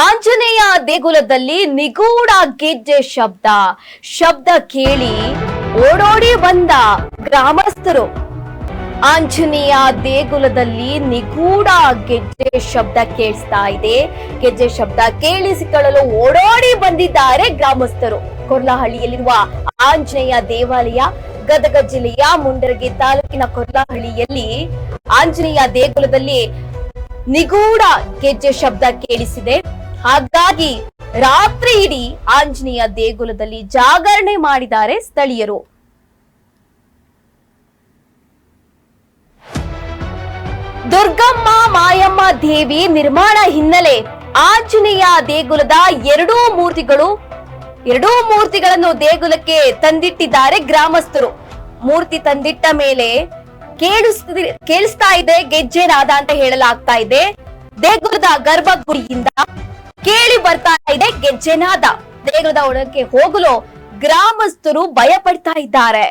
ಆಂಜನೇಯ ದೇಗುಲದಲ್ಲಿ ನಿಗೂಢ ಗೆಜ್ಜೆ ಶಬ್ದ. ಶಬ್ದ ಕೇಳಿ ಓಡೋಡಿ ಬಂದ ಗ್ರಾಮಸ್ಥರು. ಆಂಜನೇಯ ದೇಗುಲದಲ್ಲಿ ನಿಗೂಢ ಗೆಜ್ಜೆ ಶಬ್ದ ಕೇಳಿಸ್ತಾ ಇದೆ. ಗೆಜ್ಜೆ ಶಬ್ದ ಕೇಳಿಸಿಕೊಳ್ಳಲು ಓಡೋಡಿ ಬಂದಿದ್ದಾರೆ ಗ್ರಾಮಸ್ಥರು. ಕೊರ್ಲಹಳ್ಳಿಯಲ್ಲಿರುವ ಆಂಜನೇಯ ದೇವಾಲಯ, ಗದಗ ಜಿಲ್ಲೆಯ ಮುಂಡರಗಿ ತಾಲೂಕಿನ ಕೊರ್ಲಹಳ್ಳಿಯಲ್ಲಿ ಆಂಜನೇಯ ದೇಗುಲದಲ್ಲಿ ನಿಗೂಢ ಗೆಜ್ಜೆ ಶಬ್ದ ಕೇಳಿಸಿದೆ. ಹಾಗಾಗಿ ರಾತ್ರಿ ಇಡೀ ಆಂಜನೇಯ ದೇಗುಲದಲ್ಲಿ ಜಾಗರಣೆ ಮಾಡಿದ್ದಾರೆ ಸ್ಥಳೀಯರು. ದುರ್ಗಮ್ಮ ಮಾಯಮ್ಮ ದೇವಿ ನಿರ್ಮಾಣ ಹಿನ್ನೆಲೆ ಆಂಜನೇಯ ದೇಗುಲದ ಎರಡೂ ಮೂರ್ತಿಗಳು, ಎರಡೂ ಮೂರ್ತಿಗಳನ್ನು ದೇಗುಲಕ್ಕೆ ತಂದಿಟ್ಟಿದ್ದಾರೆ ಗ್ರಾಮಸ್ಥರು. ಮೂರ್ತಿ ತಂದಿಟ್ಟ ಮೇಲೆ ಕೇಳಿಸ್ತಿ ಕೇಳಿಸ್ತಾ ಇದೆ ಗೆಜ್ಜೆನಾದ ಅಂತ ಹೇಳಲಾಗ್ತಾ ಇದೆ. ದೇಗುಲದ ಗರ್ಭಗುಡಿಯಿಂದ ಕೇಳಿ ಬರ್ತಾ ಇದೆ ಗೆಜ್ಜೆನಾದ ದೇಗುಲದ ಒಳಕ್ಕೆ ಹೋಗಲು ಗ್ರಾಮಸ್ಥರು ಭಯ ಪಡ್ತಾ ಇದ್ದಾರೆ.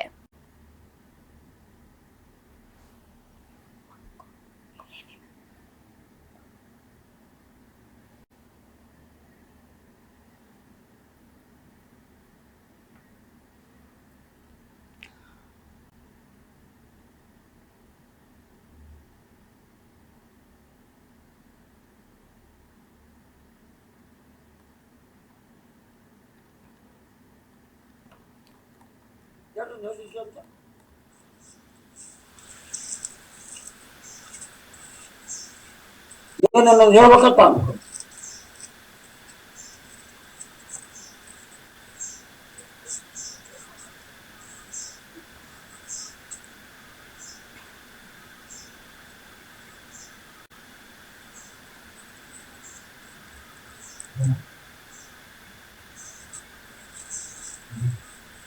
ಏನನ್ನ ನಾನು ಹೇಳ್ಬೇಕಪ್ಪ ಅನ್ಕೊ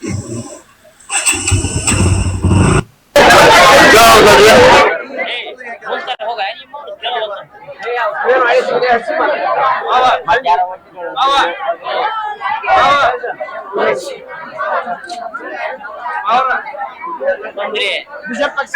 Thank you. నేను ఐదు మంత్రి బిజెపి పక్ష